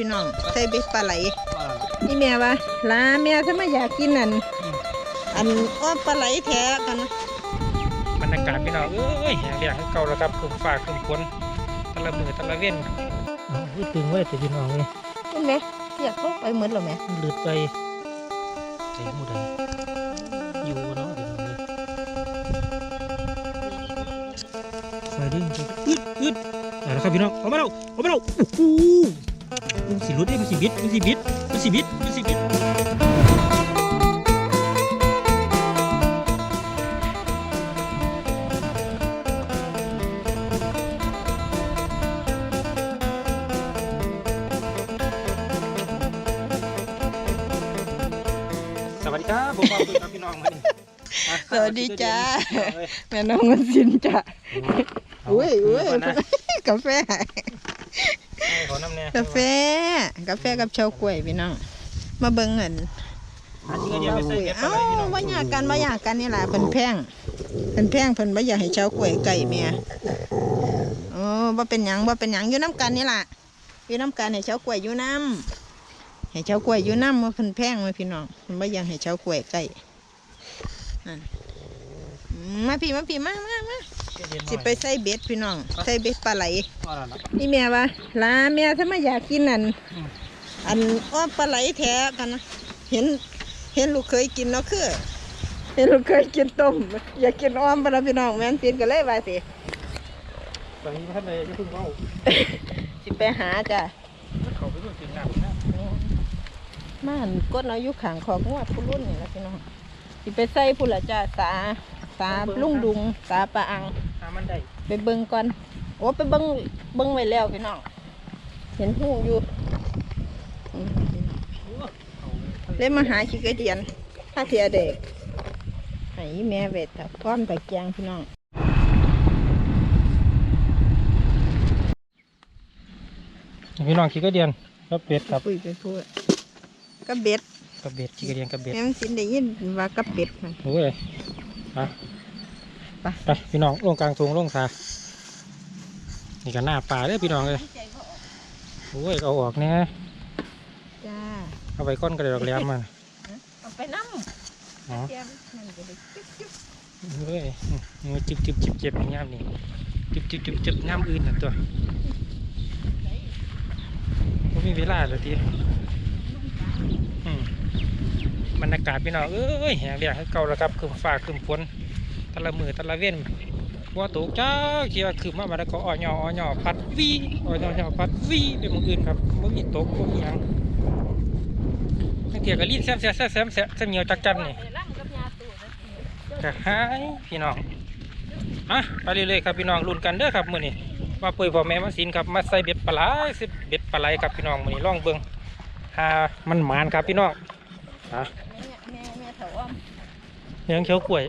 พี่น้องใส่เบ็ดปลาไหลนี่แม่ว่าลาแม่ถ้าไม่อยากกินอันอันอ้อมปลาไหลแท้กันนะบรรยากาศพี่น้องเอ้ยเรียกให้เก่าแล้วครับคืมฟ้าคืมฝนตะละมือตะละเว้นอ๋อตึงไว้แต่พี่น้องเลยคุณแม่อยากลงไปเหมือนหรอแม่มันหลุดไปใส่หมูใดอยู่เนาะพี่น้องเลยไปดึงอึดอึดเอาละครับพี่น้องเอามาแล้วเอามาแล้วโอ้โห มันสิหลุดเด้มันสิบิดมันสิบิดมันสิบิดมันสิบิดสวัสดีครับผมมาคุยกับพี่น้องมานี่มาสวัสดีจ้าเอ้ยแม่น้องเงินสินจ้าเอาอุ้ยอุ้ยก่นนะกาแฟให้ เขาน้ำแน่กาแฟ กาแฟกับเชากล้วยพี่น้อง มาเบิ่งเงินอันนี้ก็เดี๋ยวไปใส่เก็บเอ้าไว้พี่น้องบ่อยากกันบ่อยากกันนี่ล่ะเพิ่นแพงเพิ่นแพงเพิ่นบ่อยากให้เชากล้วยไก่แม่โอ้บ่เป็นหยังบ่เป็นหยังอยู่น้ำกันนี่ล่ะอยู่น้ำกันให้เชากล้วยอยู่น้ำให้เชากล้วยอยู่น้ำว่าเพิ่นแพงไหมพี่น้องเพิ่นบ่อยากให้เชากล้วยไก่นั่นอืมมาพี่มาพี่มามามา สิไปใส่เบ็ดพี่น้อง ใส่เบ็ดปลาไหลว่าแล้วล่ะนี่แม่ว่าลาแม่ถ้าไม่อยากกินอันอืมอันอ้อมปลาไหลแท้กันนะเห็น เห็นลูกเคยกินเนาะคือ เห็นลูกเคยกินต้ม อยากกินอ้อมปลาพี่น้องแม่นตินก็เลยว่าสิตอนนี้ท่านเลยจะเพิ่งเอาสิไปหาจ้ะเขาไปเพิ่งถึงน้ำนะมาหันกดเอาอยู่ขางคอกงวดผู้รุ่นนี่ละพี่น้องสิไปใส่ผู้ละจ้าสา สาลุงดุงสาปลาอังหามันได้ไปเบิ่งก่อนโอ้ไปเบิ่งเบิ่งไว้แล้วพี่น้องเห็นหูอยู่อืมพี่น้องโอ้เขาไปเลยมาหาขี้กระเดียนถ้าเทียเด็กให้แม่เวทกับก้อนตะแกรงพี่น้องพี่น้องขี้กระเดียนกับเบ็ดกับปุยไปพูดกับเบ็ดกับเบ็ดขี้กระเดียนกับเบ็ดแม่มันสินได้ยินว่ากับเบ็ดมันโอ้ยไป ไปไปพี่น้องลงกลางทงลงสานี่ก็หน้าป่าเด้อพี่น้องเลยโอ้ยเอาออกเนี่ยจ้าเอาไปก้อนกระเดียดอกแหลมมันเอาไปน้อ๋อำแกมนั่นก็ได้จิ๊บจิ๊บเฮ้ยมือจิบจิบจิบจิบอย่างเงี้ยนี่จิบจิบจิบจิบน้ำอื่นน่ะตัวไม่มีเวลาเลยทีอืมบรรยากาศพี่น้องเอ้ยแหงเรียกให้เก่าแล้วครับคืมฟ้าคืมฝน ตะละมือตะละเว้นว่าตกจ้าเกี่ยวคือมาบัดก็อ่อยออ่อยอพัดวีอ่อยอพัดวีไปหมองอื่นครับไม่มีตกไม่มีหยังตั้งเกี่ยวกับลิ้นแซมแซมแซมแซมแซมแซมเหนียวจักจันนี่จะหายพี่น้องอะไปเรื่อยๆครับพี่น้องลุ้นกันเด้อครับมื้อนี้มาเปิดพ่อแม่มาสินครับมาใส่เบ็ดปลาไหลสิเบ็ดปลาไหลครับพี่น้องมื้อนี้ลองเบิ่งหามันหมานครับพี่น้องอะแม่แม่เถาอ้อมเลี้ยงเขียวกล้วย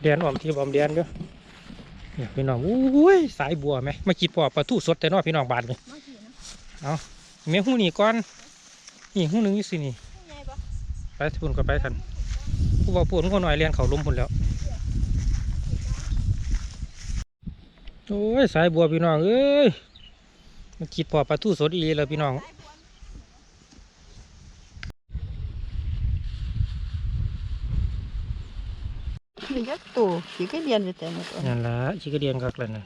เดียนออมที่บอมเดียนอยู่เนี่ยพี่น้องอุ้ยสายบัวไหมมาคิดพอปลาทูสดแต่นอพี่น้องบาทนี่มาะเอาเมียหูนี่ก่อนนี่หูหนึ่งอยู่สินี่นี่ไปพุ่นก็ไปกันผู้ว่าพูดคนหน่อยเรียนเขาล้มพุ่นแล้วโอ้ยสายบัวพี่น้องเอ้ยมันคิดพอปลาทูสดอีเลยพี่น้อง มียักษ์ ตัวขี้กระเดียนไปแต่หมดตัวนั่นละชิกระเดียนกักเลยนะ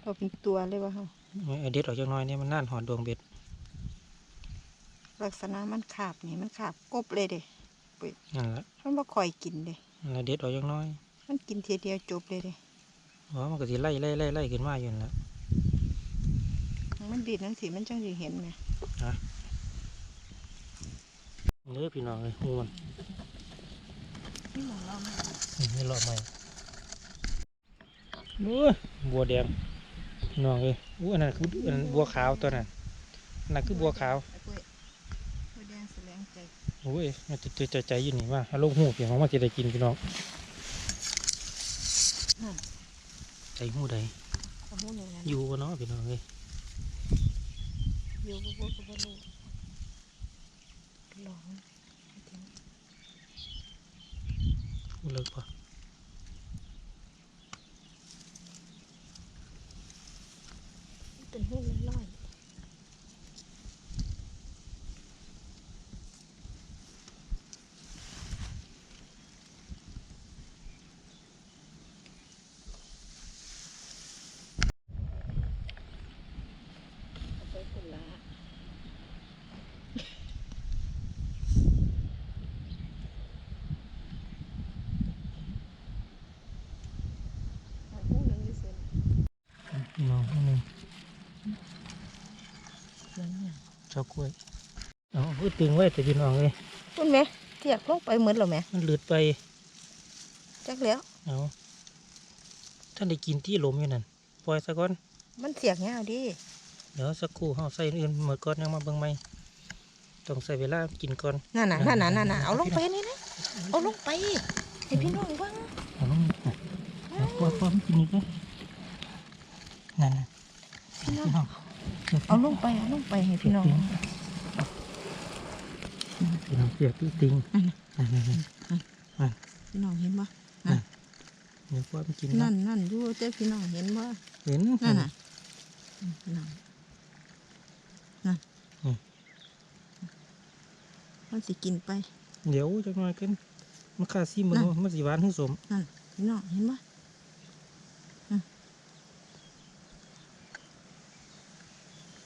เอาเป็นตัวเลยวะเฮาเอาเด็ดออกจากหน้อยเนี่ยมันน่านหอดดวงเบ็ด ลักษณะมันขาบนี่มันขาบกบเลยเด้นั่นละมันบ่ค่อยกินเด้นั่นละเด็ดออกจากหน้อย มันกินทีเดียวจบเลยเด้อ๋อมันก็สิไล่ไล่ไล่ไล่ขึ้นมาอยู่นั่นละมันดีดนั่นสิมันจังสิเห็นไหมเนื้อพี่น้องเลยหูมัน นี่มองเราไหมนี่หลอกใหม่เอ้ยบัวแดงพี่น้องเลยอู้อันนั้นคืออันนั้นบัวขาวตัวนั้นอันนั้นคือบัวขาวไอ้ปุ้ยปุ้ยแดงแสลงใจโอ้ยมันจะใจใจอยู่นี่ว่าเอาลงหูเพียงของมันจะได้กินพี่น้องใจหูใดเอาหูหนึ่งนั่นอยู่วะเนาะพี่น้องเลยอยู่บ่บ่บ่บ่รู้หลง หู เลิกปะเป็นหูลอย นั่น น่ะเจ้ากล้วยเอาพูดตึงไว้แต่พี่น้องเลยคุณแม่เทียกลงไปเหมือนเราแม่มันหลุดไปจักแล้วเอาท่านได้กินที่หลมอยู่นั่นปล่อยซะก่อน มันเสียกเงาดิเดี๋ยวสักครู่เฮาใส่อื่นหมดก่อนยังมาเบิ่งใหม่ต้องใส่เวลากินก่อนนั่นน่ะนั่นน่ะนั่นน่ะเอาลงไปนี่นะเอาลงไปให้พี่น้องเบ้างเอาลงเอาปล่อยปล่อยมันกินอีกเลยนั่นน่ะพี่น้อง เอาลงไปเอาลงไปให้พี่น้องพี่น้องเสียบที่ติงนั่นนั่นนั่นพี่น้องเห็นบ่เดี๋ยวปล่อยมันกินนั่นนั่นอยู่แต่พี่น้องเห็นบ่เห็นนั่นน่ะพี่นนั่นมันสิกินไป เดี๋ยวจักหน่อยกันมันค่าซีมันมันสิหวานถึงสมนั่นพี่น้องเห็นบ่นั่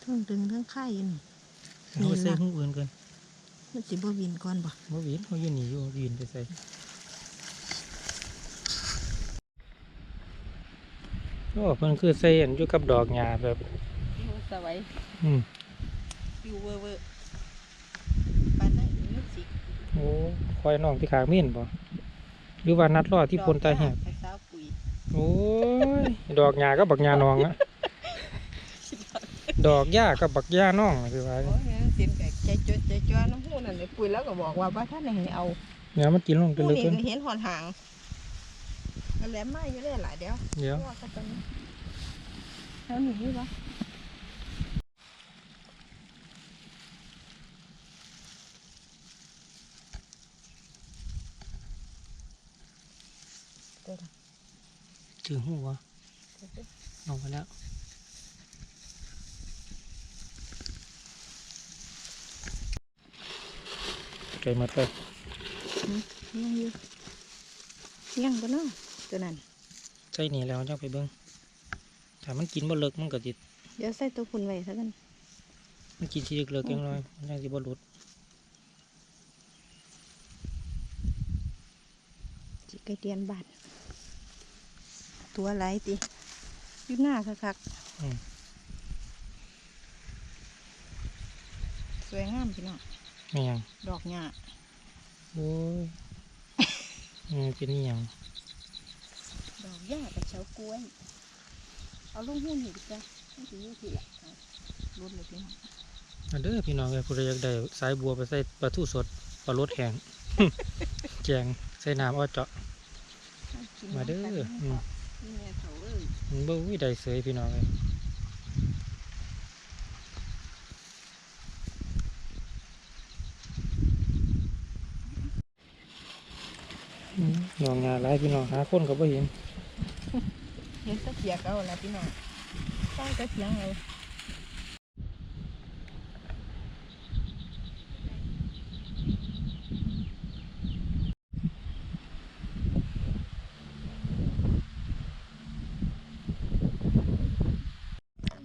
ทั้งดึงทั้งข่ายอยู่นี่เอาใส่หูอื่นกันมันสิบ่วินก่อนบ่บ่วีนเขายืนหนีอยู่ยืนไปใส่โอ้เพิ่นคือใส่อันอยู่กับดอกหญ้าแบบสวยอืมอยู่เวอร์เวอร์ปานนั้นมันสิโอ้คอยน้องที่ขางเม่นบ่หรือว่านัดรอที่พลตาแหกไปสาปุยโอ้ยดอกหญ้าก็บักหญ้านองอะ ดอกหญ้าก็บักหญ้าน้องคือว่าโอ้ยสินกับใจจดใจจ้าน้ำหูนั่นเลยปุ๋ยแล้วก็บอกว่าบ่ท่านให้เอาเนี่ยมันกินลงไปหูเลยนี่เพิ่นก็เห็นหอนหางก็แหลมมาอยู่ได้หลายเดียวเดี๋ยวว่าก็ตอนนี้แล้วหนีบ่เดี๋ยวนะถึงหูวะเดี๋ยวสิลงไปแล้ว ไก่หมดเลยยังอยู่ยังบ่เนาะตัวนั้นใส่นี่แล้วจังไปเบิ่งถ้ามันกินบ่เลิกมันก็สิเดี๋ยวใส่ตัวคุณไว้ซะกันมันกินทีเลิกๆจังน้อยมันยังสิบ่หลุดจิไก่เตียนบาดตัวไหลายติอยู่หน้าคักอืมๆสวยงามพี่น้อง แม่หยัง ดอกหญ้าโอ้ยอืมเป็นอีหยัง ดอกหญ้ากับเฉากล้วย เอาลงหุ้นนี่ดิจ้ะมันสิอยู่ที่ละเอารุดเลยพี่น้องมาเด้อพี่น้องเอ้ยผู้ใดอยากได้สายบัวไปใส่ปลาทูสดปลารสแห้ง แจงใส่น้ำอ้อเจาะกินมาเด้อน้ำกันอืม นี่แม่เฒ่าเอ้ยมันบ่วิได้เสยพี่น้องเอ้ย น้องงานหลายพี่น้องหาคนก็บ่เห็นเห็นแตะเกียกเอาละพี่น้องใต้ตะเกียงเอา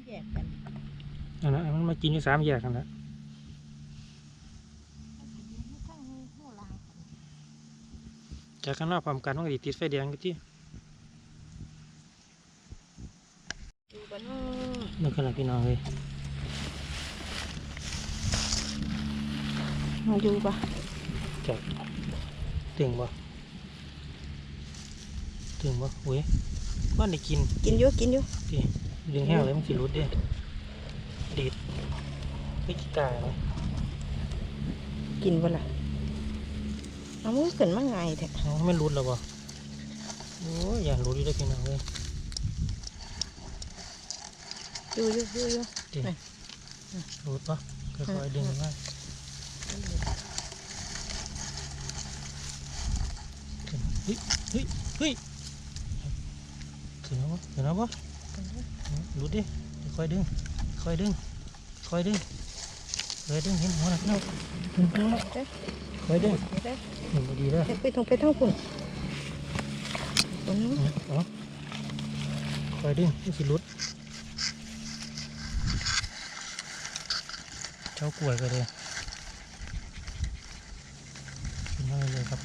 แยกกันอันนั้นมันมากินอยู่สามแยกกันแล้ว ข้างนี้หูลาง จากข้างนอกพร้อมกันมันก็สิติดไฟแดงอยู่ที่ดูกันเนาะมันขนาดพี่น้องเลยมาดูปะจับถึงบ่ถึงบ่เว้ยบ้านได้กิน กินอยู่กินอยู่พี่ดึงแห้งเลยมันสิรุดเด้ดีดไม่กี่กายเลยกินบ่ล่ะ เอามือขึ้นมาไงแท้อ๋อไม่รุดแล้วบ่โอ้ยอย่ารุดอยู่ได้อพี่น้องเลยดูอยู่ดูอยู่ดิไหนรุดปะค่อยๆดึงมาขึ้นเฮ้ยเฮ้ยเฮ้ยขึ้นแล้วบ่ขึ้นแล้วบ่รุดดิค่อยๆดึงค่อยๆดึงค่อยๆดึงค่อยๆดึงเห็นหัวแล้วพี่น้องเห็นหัวแล้ว เด้อค่อยๆดึงเดี๋ยวเด้อเห็นบ่ดีแล้วเดี๋ยวไปทางไปทางคุณตรงนี้อ๋อคอยดึงนี่สิรุดเจ้ากล้วยก็เลยกินมาเลยครับ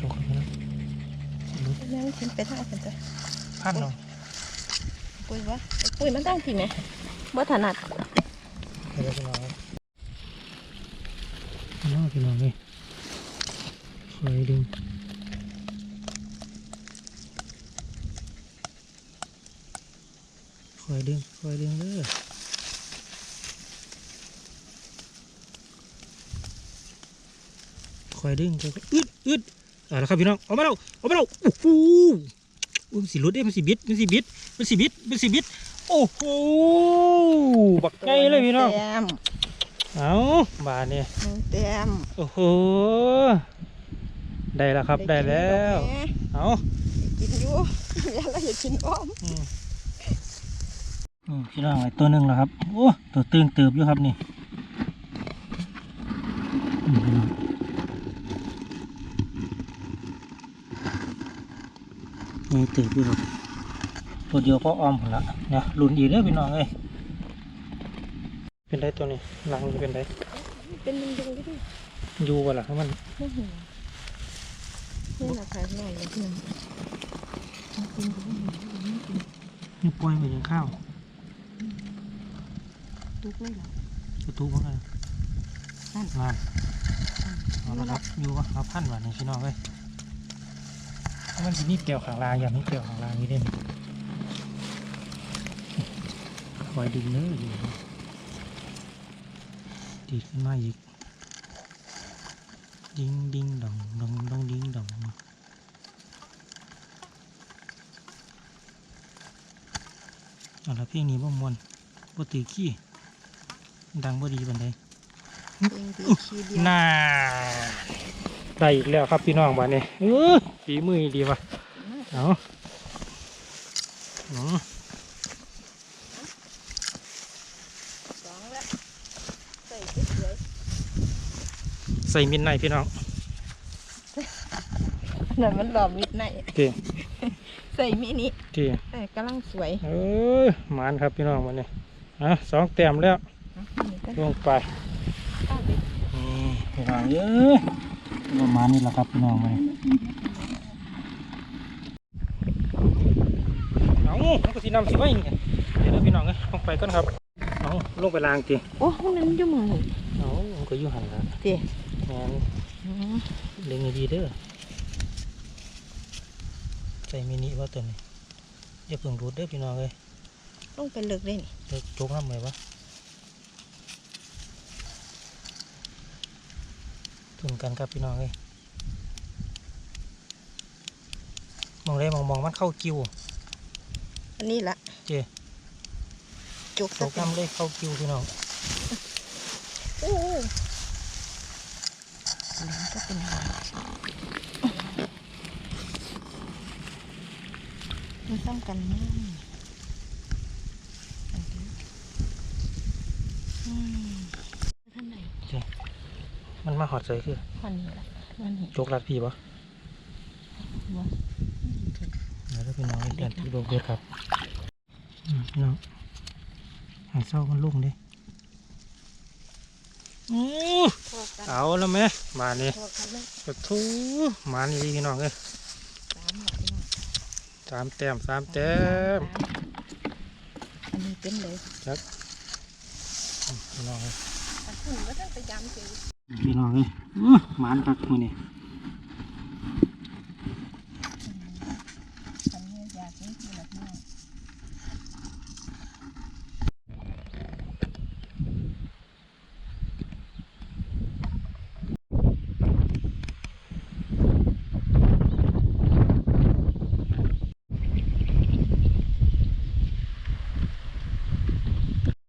ตรงขึ้นมาสิรุดแม่มันขึ้นไปทางคุณจ้ะพันเนาะปุ้ยวะปุ้ยมันตั้งที่ไหมบ่ถนัด ไปเลยพี่น้องเลยพี่น้องพี่น้องเลยคอยดึงคอยดึงคอยดึงเด้อคอยดึงคอยอึดอึดเอาละครับพี่น้องเอามาแล้วเอามาแล้วโอ้โหมันสิรุดเด้มันสิบิดมันสิบิดมันสิบิดมันสิบิด โอ้โหบักไงเลยพี่น้องแต้มเอาบาทเนี่ยหนึ่งแต้มโอ้โหได้แล้วครับได้แล้วเอากินอยู่อย่าละอย่ากินอ้อมอืมอืมพี่น้องไอ้ตัวหนึ่งแล้วครับโอ้ตัวตึงเติบอยู่ครับนี่อืมพี่น้องนี่เติบอยู่ครับ ตัวเดียวพอออมหมดละเนี่ยหลุนอีกแล้วพี่น้องเอ้ยเป็นไรตัวนี้หลังเป็นไรเป็นมันดึงด้ด้วยอยู่วะล่ะมันไม่เห็นนี่แหละค่ะหน่อยนิดนึงนี่ปล่อยไปยังข้าวตุกเลยเหรอประตูมันกันนั่นงาเอาละครับอยู่ว่าเอาพันบาทในพี่น้องเว้ยมันจะมีเกลียวขางลางอย่างนี้เกลียวขางลางนี่เด่น คอยดึงเนื้ออยู่ดีดขึ้นมาอีกดิ้งดิ้งดองดองดองดิ้งดองเอาละเพลงนี้บ่มวนบ่ตือขี้ดังบ่ดีบันไดน่าได้อีกแล้วครับพี่น้องบ้านนี้เออฝีมือดีว่ะเอาอืม สองแล้วใส่เฉย ใส่มินในพี่น้องๆนั่นมันหลอมมิดในโอเคใส่มินิโอเคแต่กำลังสวยเออหมานครับพี่น้องบ้านนี้อะสองแต้มแล้วอะนี่ก็ลงไปเอาไปนี่พี่น้องเอ้ยประมาณนี้แหละครับพี่น้องมาเอามันก็สีน้ำสีไว้นี่เดี๋ยวเด้อพี่น้องเอ้ยลงไปก่อนครับเอาลงไปล้างตีโอ้ห้องนั้นอยู่มือนี่เอามันก็อยู่หันละเจ๊ งานอืมเล็งให้ดีเด้อใส่มินิว่าตัวนี้อย่าเพิ่งรูดเด้อพี่น้องเลยลงไปเลิกเลยนี่เดี๋ยวจกน้ำเลยวะทุนกันครับพี่น้องเลยมองได้มองมองมันเข้าคิว อันนี้ละเจจุกจกน้ำเลยเข้าคิวพี่น้อง โอ้โหอั นนี้ก็เป็นอะไรมันต้องกันแน่อันนี้อืมท่านไหนมันมาหอดใส่คือวันนี้ละวันนี้จกรัดพี่ปะบ่เดี๋ยวเด้อพี่น้องเดือนที่โดกเดือดครับอืมพี่น้องใหายเศร้ามันลุ่งเดิ อู้พอกันเอาแล้วไหมมานี่พอกันเลยกระทูมานี่พี่น้องเอ้ยสามหมดพี่น้องสามแต้มสามแต้มอันนี้เป็นเลยพี่น้องเอ้ยอันคุณก็ต้องไปย้ำเจอพี่น้องเอ้ยอื้อหมานคักมือนี่อันนี้อยากนี่คือแบบนี้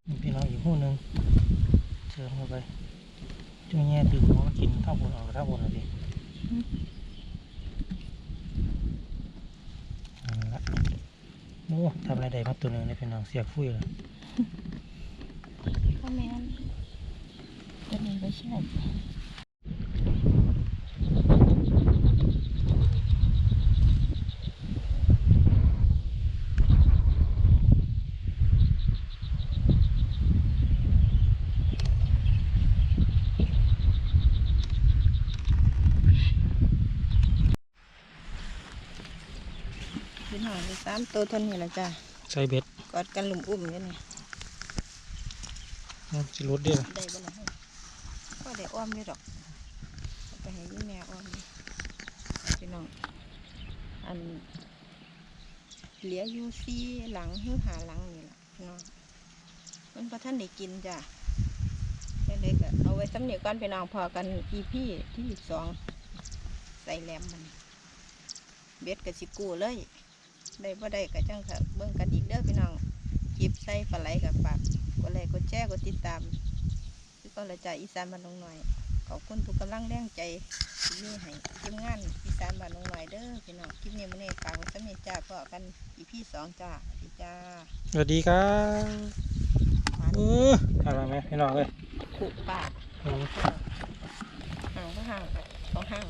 นี่พี่น้องอีกหูหนึ่งเชิญเข้าไปจุ่แง่ตื่นหัวมากินข้าวบนออกข้าวบนอะไรดิเอาละโอ้ทำอะ ไรได้มาตัวหนึ่งเลยพี่น้องเสียกฟุ้ยเลยพ่อแม่นตัวนี้ไม่ใช่พี่หน่อยสามตัวเท่านี้แหละจ้ะ ใส่เบ็ดกอดกันหลุมอุ้มอยู่นี่อืมสิรุดเด้อได้บ่ล่ะก็ได้อ้อมนี่ดอกเอาไปให้ยี่แม่อ้อมนี่พี่น้องอันเหลืออยู่ซี่หลังหรือหาหลังนี่ล่ะพี่น้องมันพอท่านได้กินจ้ะเล็กๆก็เอาไว้สำเนียก่อนพี่น้องพอกันอีพี่ที่สองใส่แหลมมันเบ็ดกับสิกูเลย ได้บ่ได้ก็จังค่ะเบิ่งกันอีกเด้อพี่น้องคลิปใส่ปลาไหลกับฝากกดไลค์กดแชร์กดติดตามคือก็ละจ่าอีสานบ้านลงหน่อยขอบคุณทุกกำลังแรงใจที่มีให้ทีมงานอีสานบ้านลงหน่อยเด้อพี่น้องคลิปนี้มื้อนี้ฝากไว้สำเนีจ้าพอกันอีพี่สองจ้าสวัสดีจ้าสวัสดีครับหวานเอออะไรไหมพี่น้องเอ้ยขุปากอืมห่างก็ห่างสองห่าง